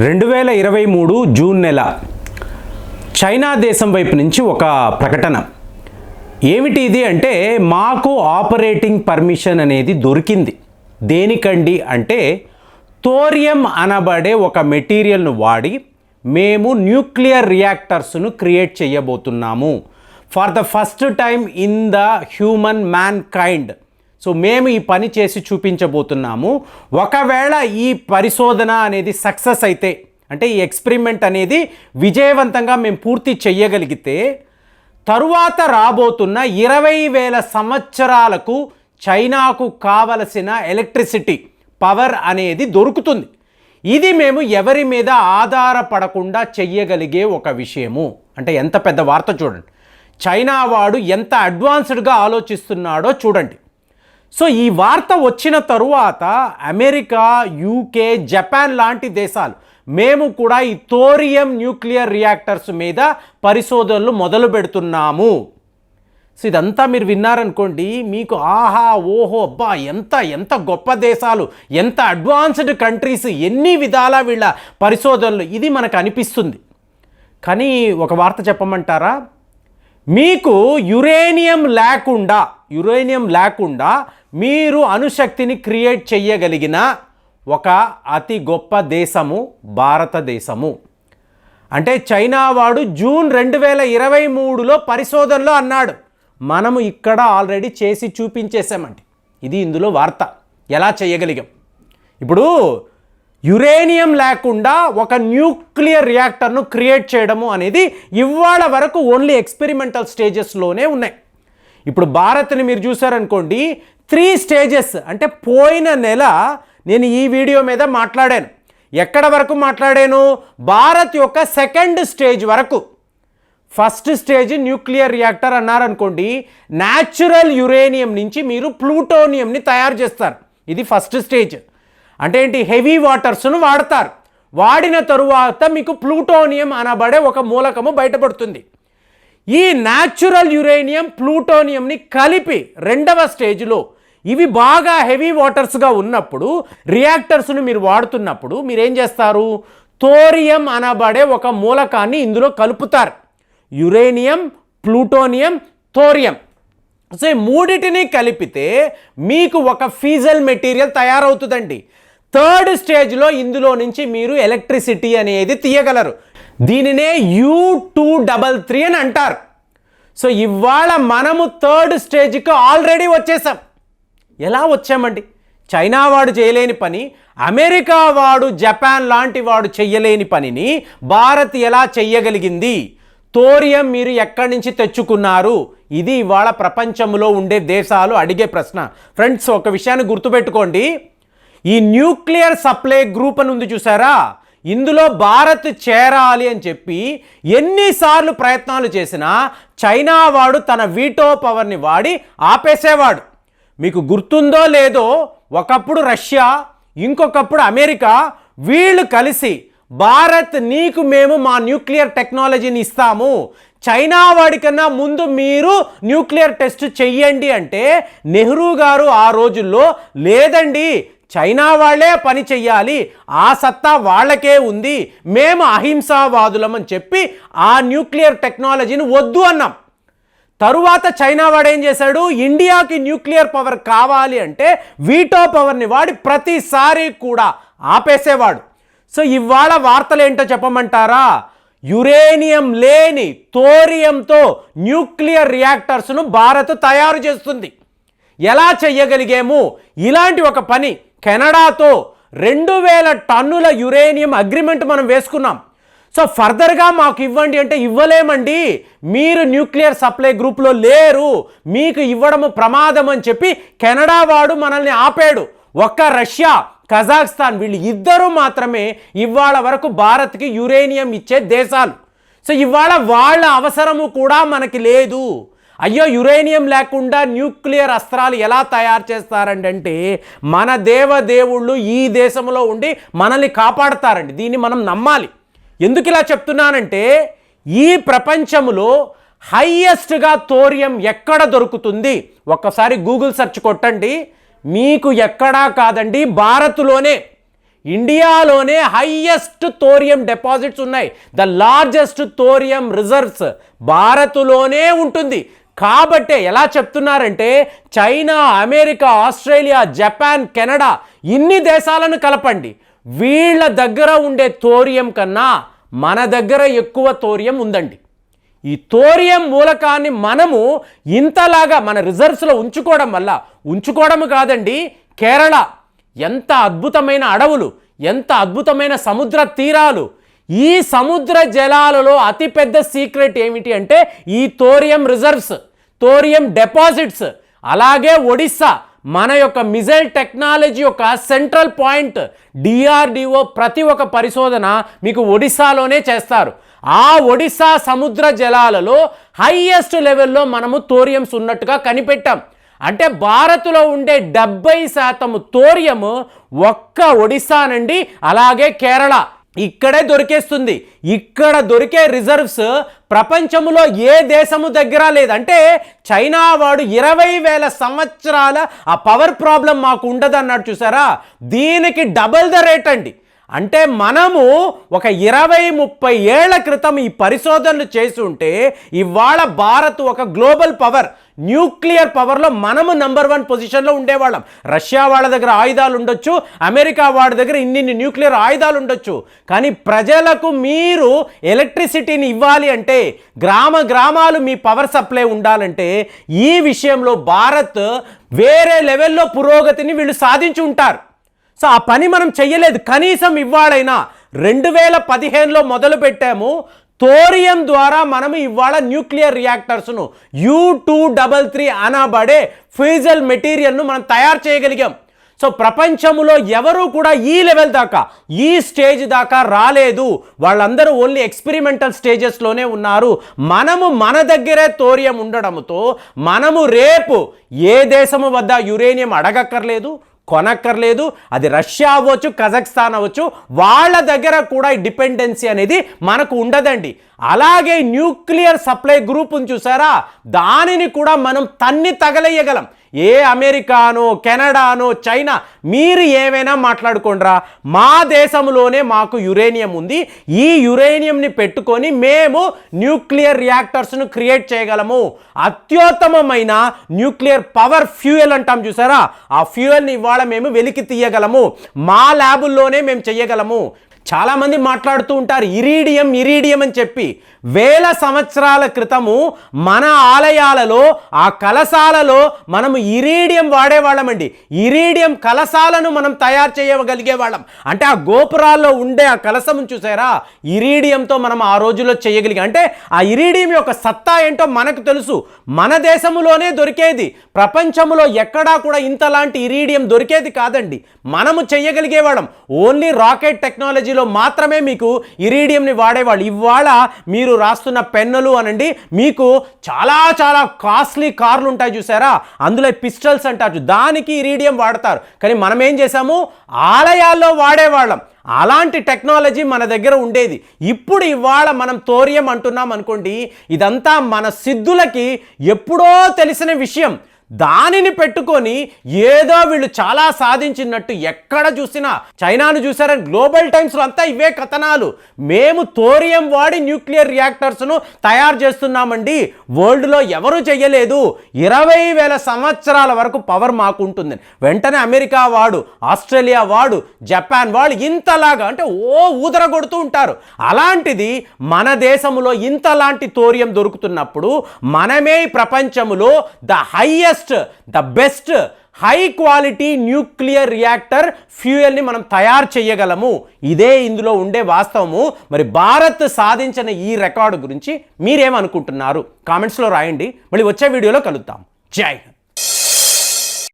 రెండు వేల ఇరవై మూడు జూన్ నెల చైనా దేశం వైపు నుంచి ఒక ప్రకటన. ఏమిటి ఇది అంటే మాకు ఆపరేటింగ్ పర్మిషన్ అనేది దొరికింది. దేనికండి అంటే థోరియం అనబడే ఒక మెటీరియల్ను వాడి మేము న్యూక్లియర్ రియాక్టర్స్ను క్రియేట్ చేయబోతున్నాము. For the first time in the human mankind so మేము ఈ పని చేసి చూపించబోతున్నాము. ఒకవేళ ఈ పరిశోధన అనేది సక్సెస్ అయితే అంటే ఈ ఎక్స్పెరిమెంట్ అనేది విజయవంతంగా మేము పూర్తి చేయగలిగితే తరువాత రాబోతున్న ఇరవై వేల సంవత్సరాలకు చైనాకు కావలసిన ఎలక్ట్రిసిటీ పవర్ అనేది దొరుకుతుంది. ఇది మేము ఎవరి మీద ఆధారపడకుండా చెయ్యగలిగే ఒక విషయము. అంటే ఎంత పెద్ద వార్త చూడండి. చైనా వాడు ఎంత అడ్వాన్స్డ్గా ఆలోచిస్తున్నాడో చూడండి. సో ఈ వార్త వచ్చిన తరువాత అమెరికా యూకే జపాన్ లాంటి దేశాలు మేము కూడా ఈ థోరియం న్యూక్లియర్ రియాక్టర్స్ మీద పరిశోధనలు మొదలు పెడుతున్నాము. సో ఇదంతా మీరు విన్నారనుకోండి మీకు ఆహా ఓహో అబ్బా ఎంత ఎంత గొప్ప దేశాలు ఎంత అడ్వాన్స్డ్ కంట్రీస్ ఎన్ని విధాల వీళ్ళ పరిశోధనలు ఇది మనకు అనిపిస్తుంది. కానీ ఒక వార్త చెప్పమంటారా? మీకు యురేనియం లేకుండా యురేనియం లేకుండా మీరు అణుశక్తిని క్రియేట్ చేయగలిగిన ఒక అతి గొప్ప దేశము భారతదేశము. అంటే చైనా వాడు జూన్ రెండు వేల ఇరవై మూడులో పరిశోధనలో అన్నాడు. మనము ఇక్కడ ఆల్రెడీ చేసి చూపించేసామండి ఇది ఇందులో వార్త. ఎలా చేయగలిగాం? ఇప్పుడు యురేనియం లేకుండా ఒక న్యూక్లియర్ రియాక్టర్ను క్రియేట్ చేయడము అనేది ఇవాళ వరకు ఓన్లీ ఎక్స్పెరిమెంటల్ స్టేజెస్లోనే ఉన్నాయి. ఇప్పుడు భారత్ని మీరు చూసారనుకోండి త్రీ స్టేజెస్ అంటే పోయిన నెల నేను ఈ వీడియో మీద మాట్లాడాను. ఎక్కడ వరకు మాట్లాడాను? భారత్ యొక్క సెకండ్ స్టేజ్ వరకు. ఫస్ట్ స్టేజ్ న్యూక్లియర్ రియాక్టర్ అన్నారనుకోండి న్యాచురల్ యురేనియం నుంచి మీరు ప్లూటోనియంని తయారు చేస్తారు. ఇది ఫస్ట్ స్టేజ్. అంటే ఏంటి? హెవీ వాటర్స్ను వాడతారు. వాడిన తరువాత మీకు ప్లూటోనియం అనబడే ఒక మూలకము బయటపడుతుంది. ఈ న్యాచురల్ యురేనియం ప్లూటోనియంని కలిపి రెండవ స్టేజ్లో ఇవి బాగా హెవీ వాటర్స్గా ఉన్నప్పుడు రియాక్టర్స్ను మీరు వాడుతున్నప్పుడు మీరు ఏం చేస్తారు? థోరియం అనబడే ఒక మూలకాన్ని ఇందులో కలుపుతారు. యురేనియం ప్లూటోనియం థోరియం సో ఈ మూడిటిని కలిపితే మీకు ఒక ఫీజల్ మెటీరియల్ తయారవుతుందండి. థర్డ్ స్టేజ్లో ఇందులో నుంచి మీరు ఎలక్ట్రిసిటీ అనేది తీయగలరు. దీనినే యూ టూ డబల్ త్రీ అని అంటారు. సో ఇవాళ మనము థర్డ్ స్టేజ్కి ఆల్రెడీ వచ్చేసాం. ఎలా వచ్చామండి? చైనా వాడు చేయలేని పని అమెరికా వాడు జపాన్ లాంటి వాడు చెయ్యలేని పనిని భారత్ ఎలా చెయ్యగలిగింది? తోరియం మీరు ఎక్కడి నుంచి తెచ్చుకున్నారు? ఇది ఇవాళ ప్రపంచంలో ఉండే దేశాలు అడిగే ప్రశ్న. ఫ్రెండ్స్ ఒక విషయాన్ని గుర్తుపెట్టుకోండి. ఈ న్యూక్లియర్ సప్లై గ్రూప్ అని ఉంది చూసారా? ఇందులో భారత్ చేరాలి అని చెప్పి ఎన్నిసార్లు ప్రయత్నాలు చేసినా చైనా వాడు తన వీటో పవర్ని వాడి ఆపేసేవాడు. మీకు గుర్తుందో లేదో ఒకప్పుడు రష్యా ఇంకొకప్పుడు అమెరికా వీళ్ళు కలిసి భారత్ నీకు మేము మా న్యూక్లియర్ టెక్నాలజీని ఇస్తాము. చైనా వాడికన్నా ముందు మీరు న్యూక్లియర్ టెస్ట్ చెయ్యండి అంటే నెహ్రూ గారు ఆ రోజుల్లో లేదండి చైనా వాళ్ళే పని చెయ్యాలి. ఆ సత్తా వాళ్ళకే ఉంది. మేము అహింసావాదులం అని చెప్పి ఆ న్యూక్లియర్ టెక్నాలజీని వద్దు అన్నాం. తరువాత చైనా వాడు ఏం చేశాడు? ఇండియాకి న్యూక్లియర్ పవర్ కావాలి అంటే వీటో పవర్ని వాడి ప్రతిసారి కూడా ఆపేసేవాడు. సో ఇవాళ వార్తలు ఏంటో చెప్పమంటారా? యురేనియం లేని తోరియంతో న్యూక్లియర్ రియాక్టర్స్ను భారత్ తయారు చేస్తుంది. ఎలా చెయ్యగలిగాము? ఇలాంటి ఒక పని కెనడాతో రెండు వేల టన్నుల యురేనియం అగ్రిమెంట్ మనం వేసుకున్నాం. సో ఫర్దర్గా మాకు ఇవ్వండి అంటే ఇవ్వలేమండి. మీరు న్యూక్లియర్ సప్లై గ్రూప్లో లేరు. మీకు ఇవ్వడము ప్రమాదం అని చెప్పి కెనడా వాడు మనల్ని ఆపాడు. ఒక్క రష్యా కజాఖ్స్తాన్ వీళ్ళు ఇద్దరు మాత్రమే ఇవాళ వరకు భారత్కి యురేనియం ఇచ్చే దేశాలు. సో ఇవాళ వాళ్ళ అవసరము కూడా మనకి లేదు. అయ్యో యురేనియం లేకుండా న్యూక్లియర్ అస్త్రాలు ఎలా తయారు చేస్తారండి అంటే మన దేవదేవుళ్ళు ఈ దేశంలో ఉండి మనల్ని కాపాడతారండి. దీన్ని మనం నమ్మాలి. ఎందుకు ఇలా చెప్తున్నానంటే ఈ ప్రపంచంలో హయ్యెస్ట్గా థోరియం ఎక్కడ దొరుకుతుంది? ఒక్కసారి గూగుల్ సెర్చ్ కొట్టండి. మీకు ఎక్కడా కాదండి భారత్లోనే. ఇండియాలోనే హైయెస్ట్ తోరియం డిపాజిట్స్ ఉన్నాయి. ద లార్జెస్ట్ తోరియం రిజర్వ్స్ భారత్లోనే ఉంటుంది. కాబట్టే ఎలా చెప్తున్నారంటే China America Australia Japan Canada ఇన్ని దేశాలను కలపండి. వీళ్ళ దగ్గర ఉండే తోరియం కన్నా మన దగ్గర ఎక్కువ తోరియం ఉందండి. ఈ తోరియం మూలకాన్ని మనము ఇంతలాగా మన రిజర్వ్స్లో ఉంచుకోవడం వల్ల ఉంచుకోవడం కాదండి కేరళ ఎంత అద్భుతమైన అడవులు ఎంత అద్భుతమైన సముద్ర తీరాలు ఈ సముద్ర జలాలలో అతిపెద్ద సీక్రెట్ ఏమిటి అంటే ఈ తోరియం రిజర్వ్స్ తోరియం డిపాజిట్స్ అలాగే ఒడిస్సా మన యొక్క మిజైల్ టెక్నాలజీ యొక్క సెంట్రల్ పాయింట్ డిఆర్డిఓ ప్రతి ఒక్క పరిశోధన మీకు ఒడిస్సాలోనే చేస్తారు. ఆ ఒడిశా సముద్ర జలాలలో హైయెస్ట్ లెవెల్లో మనము తోరియంస్ ఉన్నట్టుగా కనిపెట్టాం. అంటే భారత్లో ఉండే డెబ్బై శాతం తోరియము ఒక్క ఒడిస్సా నుండి అలాగే కేరళ. ఇక్కడే దొరికేస్తుంది. ఇక్కడ దొరికే రిజర్వ్స్ ప్రపంచంలో ఏ దేశము దగ్గర లేదంటే చైనా వాడు ఇరవై వేల సంవత్సరాల ఆ పవర్ ప్రాబ్లం మాకు ఉండదు అన్నాడు చూసారా? దీనికి డబల్ ద రేట్ అండి. అంటే మనము ఒక ఇరవై ముప్పై ఏళ్ళ క్రితం ఈ పరిశోధనలు చేసి ఉంటే ఇవాళ భారత్ ఒక గ్లోబల్ పవర్ న్యూక్లియర్ పవర్లో మనము నంబర్ వన్ పొజిషన్లో ఉండేవాళ్ళం. రష్యా వాళ్ళ దగ్గర ఆయుధాలు ఉండొచ్చు అమెరికా వాళ్ళ దగ్గర ఇన్ని న్యూక్లియర్ ఆయుధాలు ఉండొచ్చు. కానీ ప్రజలకు మీరు ఎలక్ట్రిసిటీని ఇవ్వాలి అంటే గ్రామ గ్రామాలు మీ పవర్ సప్లై ఉండాలంటే ఈ విషయంలో భారత్ వేరే లెవెల్లో పురోగతిని వీళ్ళు సాధించి ఉంటారు. సో ఆ పని మనం చెయ్యలేదు. కనీసం ఇవాళైనా రెండు వేల పదిహేనులో మొదలు పెట్టాము తోరియం ద్వారా మనం ఇవాళ న్యూక్లియర్ రియాక్టర్స్ను యూ టూ డబల్ త్రీ అనబడే ఫ్యూజల్ మెటీరియల్ను మనం తయారు చేయగలిగాం. సో ప్రపంచంలో ఎవరూ కూడా ఈ లెవెల్ దాకా ఈ స్టేజ్ దాకా రాలేదు. వాళ్ళందరూ ఓన్లీ ఎక్స్పెరిమెంటల్ స్టేజెస్లోనే ఉన్నారు. మనము మన దగ్గరే తోరియం ఉండడంతో మనము రేపు ఏ దేశము వద్ద యురేనియం అడగక్కర్లేదు కొనక్కర్లేదు అది రష్యా అవ్వచ్చు కజాక్స్తాన్ అవ్వచ్చు వాళ్ళ దగ్గర కూడా ఈ డిపెండెన్సీ అనేది మనకు ఉండదండి. అలాగే న్యూక్లియర్ సప్లై గ్రూప్ను చూసారా? దానిని కూడా మనం తన్ని తగలేయగలం ఏ అమెరికానో కెనడానో చైనా మీరు ఏమైనా మాట్లాడుకోండిరా. మా దేశంలోనే మాకు యురేనియం ఉంది. ఈ యురేనియంని పెట్టుకొని మేము న్యూక్లియర్ రియాక్టర్స్ను క్రియేట్ చేయగలము. అత్యుత్తమమైన న్యూక్లియర్ పవర్ ఫ్యూయల్ అంటాం చూసారా? ఆ ఫ్యూయల్ని ఇవాళ మేము వెలికి తీయగలము. మా ల్యాబుల్లోనే మేము చేయగలము. చాలామంది మాట్లాడుతూ ఉంటారు ఇరీడియం ఇరీడియం అని చెప్పి. వేల సంవత్సరాల క్రితము మన ఆలయాలలో ఆ కలశాలలో మనము ఇరీడియం వాడేవాళ్ళమండి. ఇరీడియం కలశాలను మనం తయారు చేయగలిగే వాళ్ళం అంటే ఆ గోపురాల్లో ఉండే ఆ కలశం చూసారా? ఇరీడియంతో మనం ఆ రోజుల్లో చేయగలిగాం. అంటే ఆ ఇరీడియం యొక్క సత్తా ఏంటో మనకు తెలుసు. మన దేశంలోనే దొరికేది. ప్రపంచంలో ఎక్కడా కూడా ఇంతలాంటి ఇరీడియం దొరికేది కాదండి. మనము చేయగలిగేవాళ్ళం. ఓన్లీ రాకెట్ టెక్నాలజీ టెక్నాలజీలో మాత్రమే మీకు ఇరీడియంని వాడేవాళ్ళు. ఇవాళ మీరు రాస్తున్న పెన్నులు అనండి మీకు చాలా చాలా కాస్ట్లీ కార్లు ఉంటాయి చూసారా? అందులో పిస్టల్స్ అంటారు దానికి ఇరీడియం వాడతారు. కానీ మనం ఏం చేసాము ఆలయాల్లో వాడేవాళ్ళం. అలాంటి టెక్నాలజీ మన దగ్గర ఉండేది. ఇప్పుడు ఇవాళ మనం తోరియం అంటున్నాం అనుకోండి ఇదంతా మన సిద్ధులకి ఎప్పుడో తెలిసిన విషయం. దానిని పెట్టుకొని ఏదో వీళ్ళు చాలా సాధించినట్టు ఎక్కడ చూసినా చైనాను చూసారని గ్లోబల్ టైమ్స్లో అంతా ఇవే కథనాలు. మేము తోరియం వాడి న్యూక్లియర్ రియాక్టర్స్ను తయారు చేస్తున్నామండి. వరల్డ్లో ఎవరు చెయ్యలేదు. ఇరవై వేల సంవత్సరాల వరకు పవర్ మాకు ఉంటుంది వెంటనే అమెరికా వాడు ఆస్ట్రేలియా వాడు జపాన్ వాడు ఇంతలాగా అంటే ఓ ఊదర కొడుతూ ఉంటారు. అలాంటిది మన దేశంలో ఇంతలాంటి తోరియం దొరుకుతున్నప్పుడు మనమే ప్రపంచంలో the highest the best high quality nuclear reactor ఫ్యూయల్ని మనం తయారు చేయగలము. ఇదే ఇందులో ఉండే వాస్తవము. మరి భారత్ సాధించిన ఈ రికార్డు గురించి మీరేమనుకుంటున్నారు? కామెంట్స్లో రాయండి. మళ్ళీ వచ్చే వీడియోలో కలుద్దాం. జై హింద్.